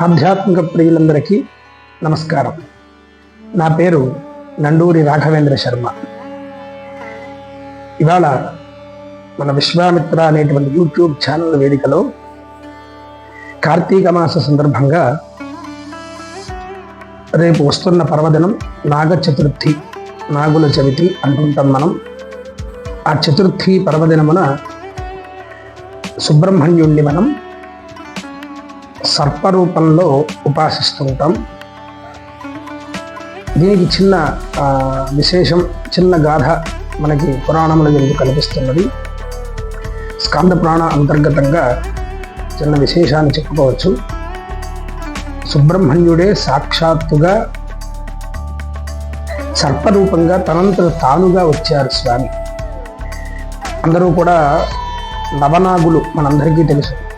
ఆధ్యాత్మిక ప్రియులందరికీ నమస్కారం. నా పేరు నండూరి రాఘవేంద్ర శర్మ. ఇవాళ మన విశ్వామిత్ర అనేటువంటి యూట్యూబ్ ఛానల్ వేదికలో కార్తీక మాస సందర్భంగా రేపు వస్తున్న పర్వదినం నాగ చతుర్థి నాగుల చవితి అంటుంటాం మనం. ఆ చతుర్థి పర్వదినమున సుబ్రహ్మణ్యుణ్ణి మనం సర్పరూపంలో ఉపాసిస్తుంటాం. దీనికి చిన్న విశేషం చిన్న గాథ మనకి పురాణంలో ఎందుకు కనిపిస్తున్నది. స్కంద ప్రాణ అంతర్గతంగా చిన్న విశేషాన్ని చెప్పుకోవచ్చు. సుబ్రహ్మణ్యుడే సాక్షాత్తుగా సర్పరూపంగా తనంతట తానుగా వచ్చారు స్వామి. అందరూ కూడా నవనాగులు మనందరికీ తెలుసు.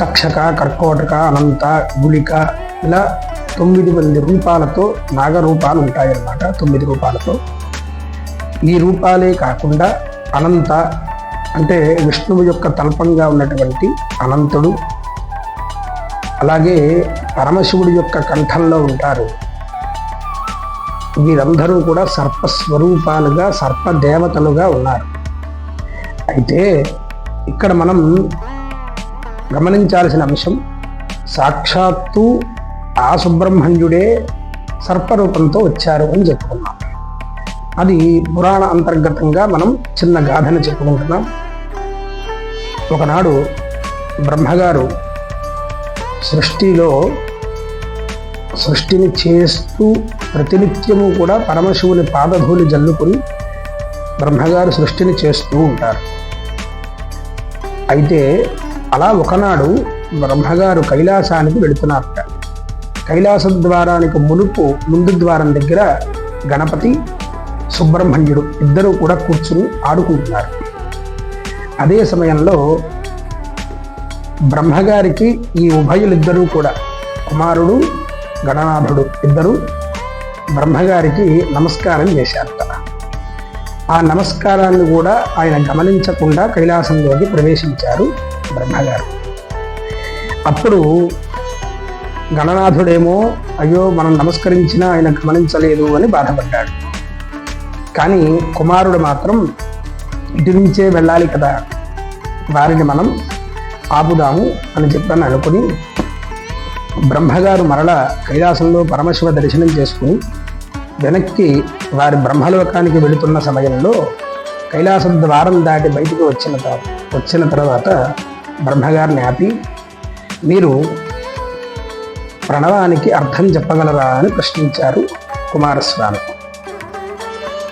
తక్షక కర్కోటక అనంత గుళిక ఇలా తొమ్మిది మంది రూపాలతో నాగరూపాలు ఉంటాయన్నమాట తొమ్మిది రూపాలతో. ఈ రూపాలే కాకుండా అనంత అంటే విష్ణువు యొక్క తల్పంగా ఉన్నటువంటి అనంతుడు అలాగే పరమశివుడి యొక్క కంఠంలో ఉంటారు. వీరందరూ కూడా సర్పస్వరూపాలుగా సర్పదేవతలుగా ఉన్నారు. అయితే ఇక్కడ మనం గమనించాల్సిన అంశం సాక్షాత్తు ఆ సుబ్రహ్మణ్యుడే సర్పరూపంతో వచ్చారు అని చెప్పుకున్నాం. అది పురాణ అంతర్గతంగా మనం చిన్న గాథను చెప్పుకుంటున్నాం. ఒకనాడు బ్రహ్మగారు సృష్టిలో సృష్టిని చేస్తూ ప్రతినిత్యము కూడా పరమశివుని పాదధూళి జల్లుకుని బ్రహ్మగారు సృష్టిని చేస్తూ ఉంటారు. అయితే అలా ఒకనాడు బ్రహ్మగారు కైలాసానికి వెళుతున్నారట. కైలాస ద్వారానికి మునుపు ముందు ద్వారం దగ్గర గణపతి సుబ్రహ్మణ్యుడు ఇద్దరూ కూడా కూర్చుని ఆడుకుంటున్నారు. అదే సమయంలో బ్రహ్మగారికి ఈ ఉభయులిద్దరూ కూడా కుమారుడు గణనాథుడు ఇద్దరు బ్రహ్మగారికి నమస్కారం చేశారట. ఆ నమస్కారాన్ని కూడా ఆయన గమనించకుండా కైలాసంలోకి ప్రవేశించారు. బ్రహ్మగారు అప్పుడు గణనాథుడేమో అయ్యో మనం నమస్కరించినా ఆయన గమనించలేదు అని బాధపడ్డాడు. కానీ కుమారుడు మాత్రం ఇటు నుంచే వెళ్ళాలి కదా వారిని మనం ఆపుదాము అని చెప్పని అనుకుని బ్రహ్మగారు మరల కైలాసంలో పరమశివ దర్శనం చేసుకుని వెనక్కి వారి బ్రహ్మలోకానికి వెళుతున్న సమయంలో కైలాస ద్వారం దాటి బయటికి వచ్చిన తర్వాత వచ్చిన తర్వాత బ్రహ్మగారిని ఆపి మీరు ప్రణవానికి అర్థం చెప్పగలరా అని ప్రశ్నించారు కుమారస్వామి.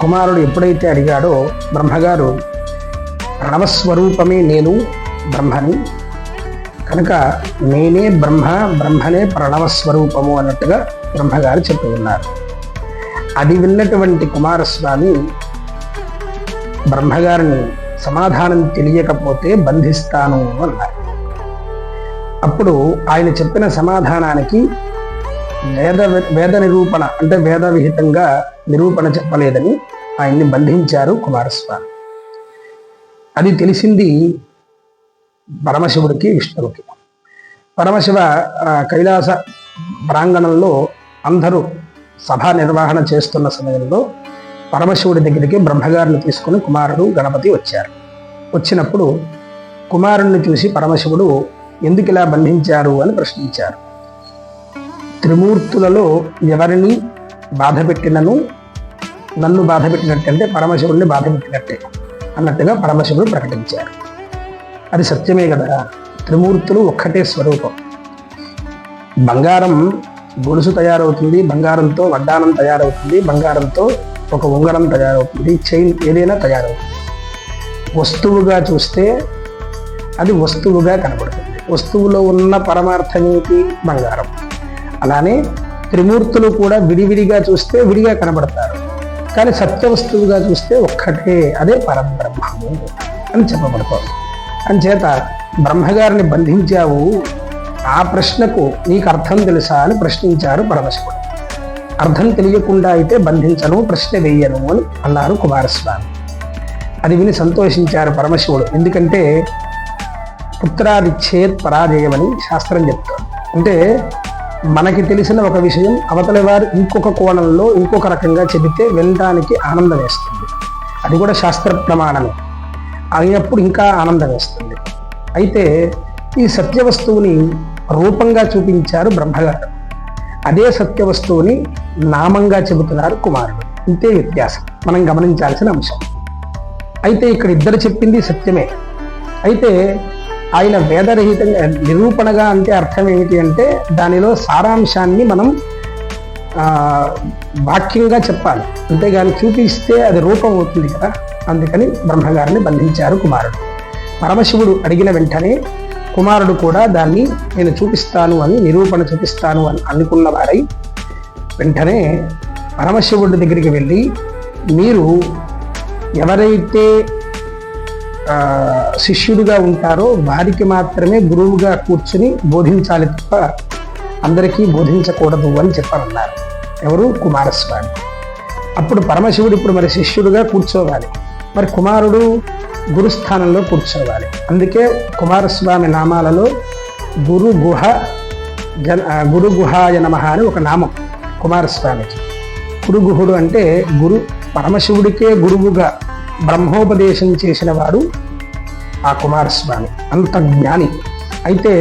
కుమారుడు ఎప్పుడైతే అడిగాడో బ్రహ్మగారు ప్రణవస్వరూపమే నేను బ్రహ్మని కనుక నేనే బ్రహ్మ బ్రహ్మనే ప్రణవస్వరూపము అన్నట్టుగా బ్రహ్మగారు చెప్పి ఉన్నారు. అది విన్నటువంటి కుమారస్వామి బ్రహ్మగారిని సమాధానం తెలియకపోతే బంధిస్తాను అన్నారు అప్పుడు ఆయన చెప్పిన సమాధానానికి వేద వేద నిరూపణ అంటే వేద విహితంగా నిరూపణ చెప్పలేదని ఆయన్ని బంధించారు కుమారస్వామి. అది తెలిసింది పరమశివుడికి విష్ణువుకి. పరమశివ కైలాస ప్రాంగణంలో అందరూ సభా నిర్వహణ చేస్తున్న సమయంలో పరమశివుడి దగ్గరికి బ్రహ్మగారిని తీసుకుని కుమారుడు గణపతి వచ్చారు. వచ్చినప్పుడు కుమారుణ్ణి చూసి పరమశివుడు ఎందుకు ఇలా బంధించారు అని ప్రశ్నించారు. త్రిమూర్తులలో ఎవరిని బాధ పెట్టినను? నన్ను బాధ పెట్టినట్టంటే పరమశివుడిని బాధ పెట్టినట్టే అన్నట్టుగా పరమశివుడు ప్రకటించారు. అది సత్యమే కదా. త్రిమూర్తులు ఒక్కటే స్వరూపం. బంగారం గొలుసు తయారవుతుంది బంగారంతో వడ్డానం తయారవుతుంది బంగారంతో ఒక ఉంగరం తయారవుతుంది చైన్ ఏదైనా తయారవుతుంది. వస్తువుగా చూస్తే అది వస్తువుగా కనబడుతుంది. వస్తువులో ఉన్న పరమార్థం ఏమిటి? బంగారం. అలానే త్రిమూర్తులు కూడా విడివిడిగా చూస్తే విడిగా కనబడతారు. కానీ సత్య వస్తువుగా చూస్తే ఒక్కటే అదే పరబ్రహ్మము అని చెప్పబడుతోంది. అంచేత బ్రహ్మగారిని బంధించావు ఆ ప్రశ్నకు నీకు అర్థం తెలుసా అని ప్రశ్నించారు పరమశివుడు. అర్థం తెలియకుండా అయితే బంధించను ప్రశ్న వేయను అని అన్నారు కుమారస్వామి. అది విని సంతోషించారు పరమశివుడు. ఎందుకంటే పుత్రాదిచ్చేత్ పరాజయమని శాస్త్రం చెప్తాడు అంటే మనకి తెలిసిన ఒక విషయం అవతలి వారు ఇంకొక కోణంలో ఇంకొక రకంగా చెబితే వినడానికి ఆనందం వేస్తుంది. అది కూడా శాస్త్ర ప్రమాణమే. అయినప్పుడు ఇంకా ఆనందం వేస్తుంది. అయితే ఈ సత్య వస్తువుని రూపంగా చూపించారు బ్రహ్మగారు. అదే సత్య వస్తువుని నామంగా చెబుతున్నారు కుమారుడు. ఇంతే వ్యత్యాసం. మనం గమనించాల్సిన అంశం. అయితే ఇక్కడ ఇద్దరు చెప్పింది సత్యమే. అయితే ఆయన వేదరహితంగా నిరూపణగా అంటే అర్థం ఏమిటి అంటే దానిలో సారాంశాన్ని మనం వాక్యంగా చెప్పాలి. అంతేగాని చూపిస్తే అది రూపం అవుతుంది కదా. అందుకని బ్రహ్మగారిని బంధించారు కుమారుడు. పరమశివుడు అడిగిన వెంటనే కుమారుడు కూడా దాన్ని నేను చూపిస్తాను అని నిరూపణ చూపిస్తాను అని అనుకున్న వారై వెంటనే పరమశివుడి దగ్గరికి వెళ్ళి మీరు ఎవరైతే శిష్యుడిగా ఉంటారో వారికి మాత్రమే గురువుగా కూర్చుని బోధించాలి తప్ప అందరికీ బోధించకూడదు అని చెప్పనున్నారు ఎవరు? కుమారస్వామి. అప్పుడు పరమశివుడు ఇప్పుడు మరి శిష్యుడిగా కూర్చోవాలి. మరి కుమారుడు గురుస్థానంలో కూర్చోవాలి. అందుకే కుమారస్వామి నామాలలో గురు గుహ జన గురు గుహాయ నమ అని ఒక నామం కుమారస్వామికి. గురుగుహుడు అంటే గురు పరమశివుడికే గురువుగా బ్రహ్మోపదేశం చేసిన వాడు ఆ కుమారస్వామి అంత జ్ఞాని. అయితే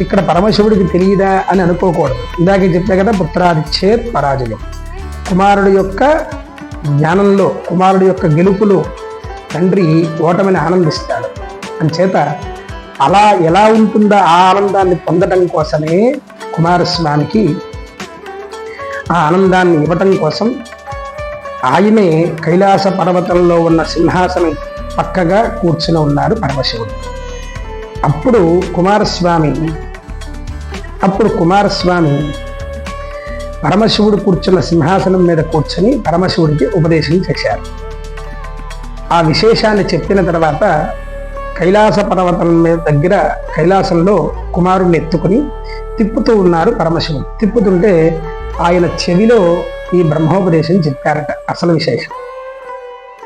ఇక్కడ పరమశివుడికి తెలియదా అని అనుకోకూడదు. ఇందాక చెప్పే కదా పుత్రాదిచ్చేత్ పరాజయం. కుమారుడు యొక్క జ్ఞానంలో కుమారుడు యొక్క గెలుపులో తండ్రి ఓటమిని ఆనందిస్తాడు. అంచేత అలా ఎలా ఉంటుందో ఆ ఆనందాన్ని పొందడం కోసమే కుమారస్వామికి ఆ ఆనందాన్ని ఇవ్వటం కోసం ఆయనే కైలాస పర్వతంలో ఉన్న సింహాసనం పక్కగా కూర్చుని ఉన్నారు పరమశివుడు. అప్పుడు కుమారస్వామి అప్పుడు కుమారస్వామి పరమశివుడు కూర్చున్న సింహాసనం మీద కూర్చొని పరమశివుడికి ఉపదేశం చేశారు. ఆ విశేషాన్ని చెప్పిన తర్వాత కైలాస పర్వతం మీద దగ్గర కైలాసంలో కుమారుడిని ఎత్తుకుని తిప్పుతూ ఉన్నారు పరమశివుడు. తిప్పుతుంటే ఆయన చెవిలో ఈ బ్రహ్మోపదేశం చెప్పారట. అసలు విశేషం.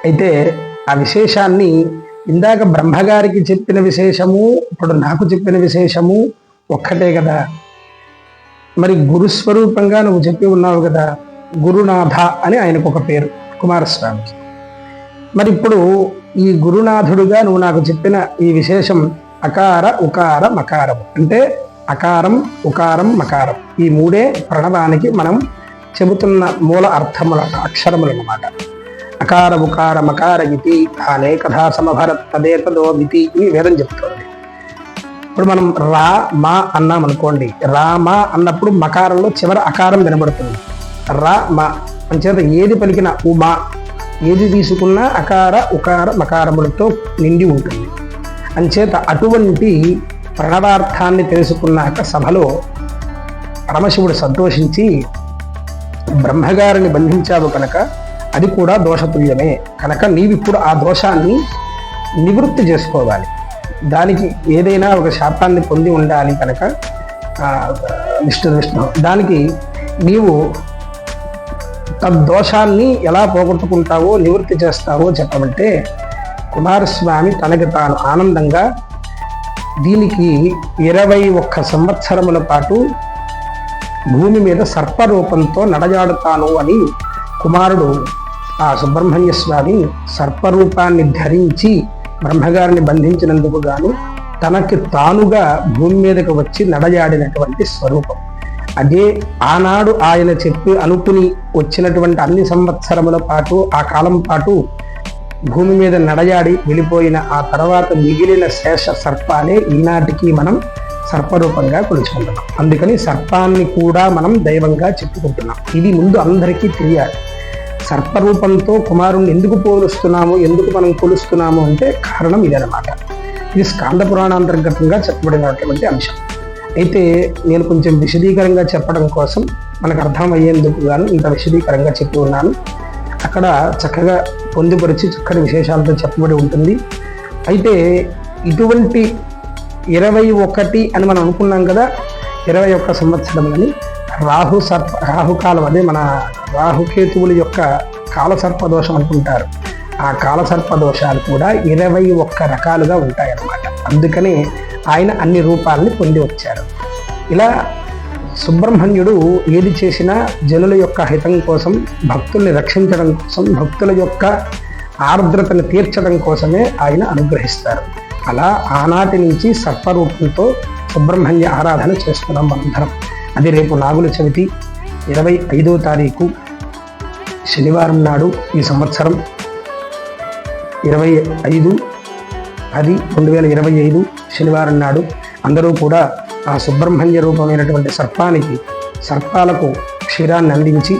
అయితే ఆ విశేషాన్ని ఇందాక బ్రహ్మగారికి చెప్పిన విశేషము ఇప్పుడు నాకు చెప్పిన విశేషము ఒక్కటే కదా. మరి గురుస్వరూపంగా నువ్వు చెప్పి ఉన్నావు కదా గురునాథ అని ఆయనకు ఒక పేరు కుమారస్వామికి. మరి ఇప్పుడు ఈ గురునాథుడుగా నువ్వు నాకు చెప్పిన ఈ విశేషం అకార ఉకార మకారం. అంటే అకారం ఉకారం మకారం. ఈ మూడే ప్రణవానికి మనం చెబుతున్న మూల అర్థముల అక్షరములు అన్నమాట అకార ఉకార మకార ఇతి తానే కథా సమభరత్ తదేతదో ఇవి వేదం చెప్తుంది ఇప్పుడు మనం రా మా అన్నాం అనుకోండి. రా మా అన్నప్పుడు మకారంలో చివరి అకారం వినబడుతుంది. రా మా. అంచేత ఏది పలికిన ఉమా ఏది తీసుకున్నా అకార ఉకార మకారములతో నిండి ఉంటుంది. అంచేత అటువంటి ప్రణవార్థాన్ని తెలుసుకున్నాక సభలో పరమశివుడు సంతోషించి బ్రహ్మగారిని బంధించావు కనుక అది కూడా దోషతుల్యమే. కనుక నీవిప్పుడు ఆ దోషాన్ని నివృత్తి చేసుకోవాలి. దానికి ఏదైనా ఒక శాపాన్ని పొంది ఉండాలి కనుక విష్ణు విష్ణు దానికి నీవు తద్దోషాన్ని ఎలా పోగొట్టుకుంటావో నివృత్తి చేస్తావో చెప్పమంటే కుమారస్వామి తనకి తాను ఆనందంగా దీనికి ఇరవై ఒక్క సంవత్సరముల పాటు భూమి మీద సర్పరూపంతో నడజాడుతాను అని కుమారుడు ఆ సుబ్రహ్మణ్య స్వామి సర్పరూపాన్ని ధరించి బ్రహ్మగారిని బంధించినందుకు గాను తనకి తానుగా భూమి మీదకు వచ్చి నడజాడినటువంటి స్వరూపం. అదే ఆనాడు ఆయన చెప్పి అనుకుని వచ్చినటువంటి అన్ని సంవత్సరముల పాటు ఆ కాలం పాటు భూమి మీద నడయాడి వెళ్ళిపోయిన ఆ తర్వాత మిగిలిన శేష సర్పాలే ఈనాటికి మనం సర్పరూపంగా కొలుచుకుంటున్నాం. అందుకని సర్పాన్ని కూడా మనం దైవంగా చెప్పుకుంటున్నాం. ఇది ముందు అందరికీ తెలియాలి. సర్పరూపంతో కుమారుణ్ణి ఎందుకు పోలుస్తున్నాము ఎందుకు మనం కొలుస్తున్నాము అంటే కారణం ఇదనమాట ఇది స్కాంద పురాణాంతర్గతంగా చెప్పబడినటువంటి అంశం. అయితే నేను కొంచెం విశదీకరంగా చెప్పడం కోసం మనకు అర్థమయ్యేందుకు గాను ఇంత విశదీకరంగా చెప్పి ఉన్నాను. అక్కడ చక్కగా పొందుపరిచి చక్కటి విశేషాలతో చెప్పబడి ఉంటుంది. అయితే ఇటువంటి ఇరవై ఒకటి అని మనం అనుకున్నాం కదా ఇరవై ఒక్క సంవత్సరములని రాహు సర్ప రాహుకాలం అదే మన రాహుకేతువుల యొక్క కాలసర్పదోషం అనుకుంటారు. ఆ కాలసర్పదోషాలు కూడా ఇరవై ఒక్క రకాలుగా ఉంటాయన్నమాట. అందుకనే ఆయన అన్ని రూపాలని పొంది వచ్చారు. ఇలా సుబ్రహ్మణ్యుడు ఏది చేసినా జనుల యొక్క హితం కోసం భక్తుల్ని రక్షించడం కోసం భక్తుల యొక్క ఆర్ద్రతను తీర్చడం కోసమే ఆయన అనుగ్రహిస్తారు. అలా ఆనాటి నుంచి సర్పరూపంతో సుబ్రహ్మణ్య ఆరాధన చేస్తున్నాం మనందరం. అది రేపు నాగుల చవితి ఇరవై ఐదో తారీఖు శనివారం నాడు ఈ సంవత్సరం ఇరవై ఐదు అది రెండు వేల ఇరవై ఐదు శనివారం నాడు అందరూ కూడా ఆ సుబ్రహ్మణ్య రూపమైనటువంటి సర్పానికి సర్పాలకు క్షీరాన్ని అందించి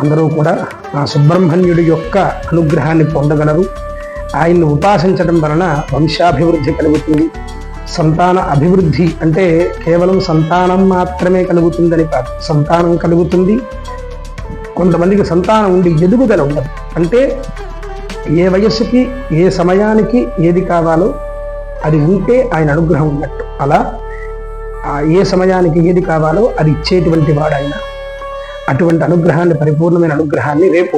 అందరూ కూడా ఆ సుబ్రహ్మణ్యుడి యొక్క అనుగ్రహాన్ని పొందగలరు. ఆయన్ని ఉపాసించడం వలన వంశాభివృద్ధి కలుగుతుంది. సంతాన అభివృద్ధి అంటే కేవలం సంతానం మాత్రమే కలుగుతుందని కాదు సంతానం కలుగుతుంది. కొంతమందికి సంతానం ఉండి ఎదుగుదల ఉండదు. అంటే ఏ వయస్సుకి ఏ సమయానికి ఏది కావాలో అది ఉంటే ఆయన అనుగ్రహం ఉన్నట్టు. అలా ఏ సమయానికి ఏది కావాలో అది ఇచ్చేటువంటి వాడు ఆయన అటువంటి అనుగ్రహాన్ని పరిపూర్ణమైన అనుగ్రహాన్ని రేపు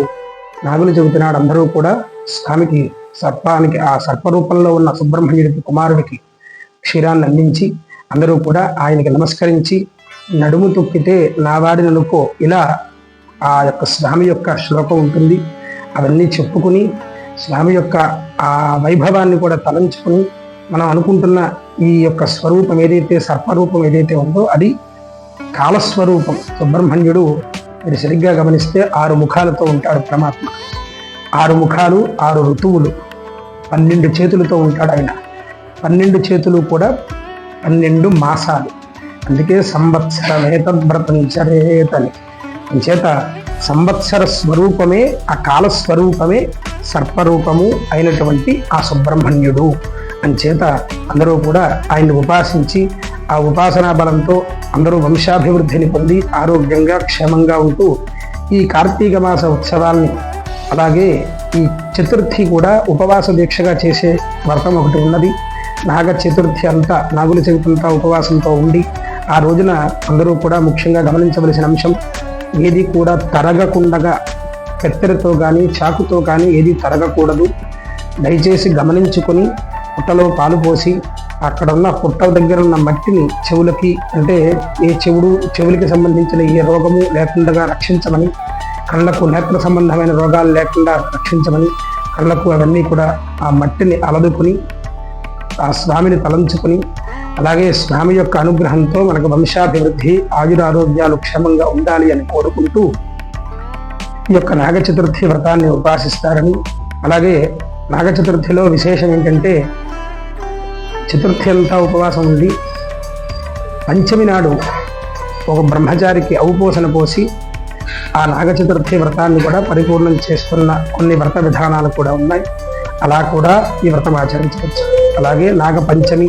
నాగులు చెబుతున్నాడు అందరూ కూడా స్వామికి సర్పానికి ఆ సర్పరూపంలో ఉన్న సుబ్రహ్మణ్యుడికి కుమారుడికి క్షీరాన్ని అందించి అందరూ కూడా ఆయనకి నమస్కరించి నడుము తొక్కితే నావాడిని అనుకో. ఇలా ఆ యొక్క స్వామి యొక్క శ్లోకం ఉంటుంది. అవన్నీ చెప్పుకుని స్వామి యొక్క ఆ వైభవాన్ని కూడా తలంచుకుని మనం అనుకుంటున్న ఈ యొక్క స్వరూపం ఏదైతే సర్పరూపం ఏదైతే ఉందో అది కాలస్వరూపం. సుబ్రహ్మణ్యుడు మీరు సరిగ్గా గమనిస్తే ఆరు ముఖాలతో ఉంటాడు పరమాత్మ. ఆరు ముఖాలు ఆరు ఋతువులు. పన్నెండు చేతులతో ఉంటాడు ఆయన. పన్నెండు చేతులు కూడా పన్నెండు మాసాలు. అందుకే సంవత్సర వేతవ్రతం చరేతని చేత సంవత్సర స్వరూపమే ఆ కాల స్వరూపమే సర్పరూపము అయినటువంటి ఆ సుబ్రహ్మణ్యుడు. చేత అందరూ కూడా ఆయన్ని ఉపాసించి ఆ ఉపాసనా బలంతో అందరూ వంశాభివృద్ధిని పొంది ఆరోగ్యంగా క్షేమంగా ఉంటూ ఈ కార్తీక మాస ఉత్సవాల్ని అలాగే ఈ చతుర్థి కూడా ఉపవాస దీక్షగా చేసే వ్రతం ఒకటి ఉన్నది. నాగ చతుర్థి అంతా నాగుల చవితంతా ఉపవాసంతో ఉండి ఆ రోజున అందరూ కూడా ముఖ్యంగా గమనించవలసిన అంశం ఏది కూడా తరగకుండగా కత్తెరతో కానీ చాకుతో కానీ ఏది తరగకూడదు. దయచేసి గమనించుకొని పుట్టలో పాలు పోసి అక్కడ ఉన్న పుట్ట దగ్గర ఉన్న మట్టిని చెవులకి అంటే ఏ చెవుడు చెవులకి సంబంధించిన ఏ రోగము లేకుండా రక్షించమని కళ్ళకు నేత్ర సంబంధమైన రోగాలు లేకుండా రక్షించమని కళ్ళకు అవన్నీ కూడా ఆ మట్టిని అలదుకుని ఆ స్వామిని తలంచుకుని అలాగే స్వామి యొక్క అనుగ్రహంతో మనకు వంశాభివృద్ధి ఆయురారోగ్యాలు క్షేమంగా ఉండాలి అని కోరుకుంటూ ఈ యొక్క నాగ చతుర్థి వ్రతాన్ని ఉపాసిస్తారని. అలాగే నాగ చతుర్థిలో విశేషం ఏంటంటే చతుర్థి అంతా ఉపవాసం ఉండి పంచమి నాడు ఒక బ్రహ్మచారికి అవుపోసన పోసి ఆ నాగ చతుర్థి వ్రతాన్ని కూడా పరిపూర్ణం చేస్తున్న కొన్ని వ్రత విధానాలు కూడా ఉన్నాయి. అలా కూడా ఈ వ్రతం ఆచరించవచ్చు. అలాగే నాగపంచమి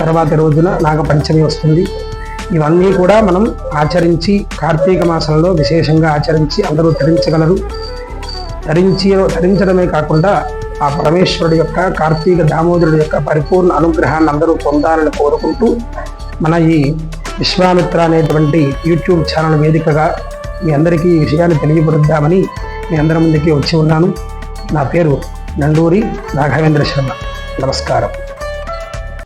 తర్వాత రోజున నాగపంచమి వస్తుంది. ఇవన్నీ కూడా మనం ఆచరించి కార్తీక మాసంలో విశేషంగా ఆచరించి అందరూ ధరించగలరు. ధరించి ధరించడమే కాకుండా ఆ పరమేశ్వరుడు యొక్క కార్తీక దామోదరుడు యొక్క పరిపూర్ణ అనుగ్రహాన్ని అందరూ పొందాలని కోరుకుంటూ మన ఈ విశ్వామిత్ర అనేటువంటి యూట్యూబ్ ఛానల్ వేదికగా మీ అందరికీ ఈ విషయాన్ని తెలియపరుద్దామని మీ అందరి ముందుకి వచ్చి ఉన్నాను. నా పేరు నండూరి రాఘవేంద్ర శర్మ. నమస్కారం.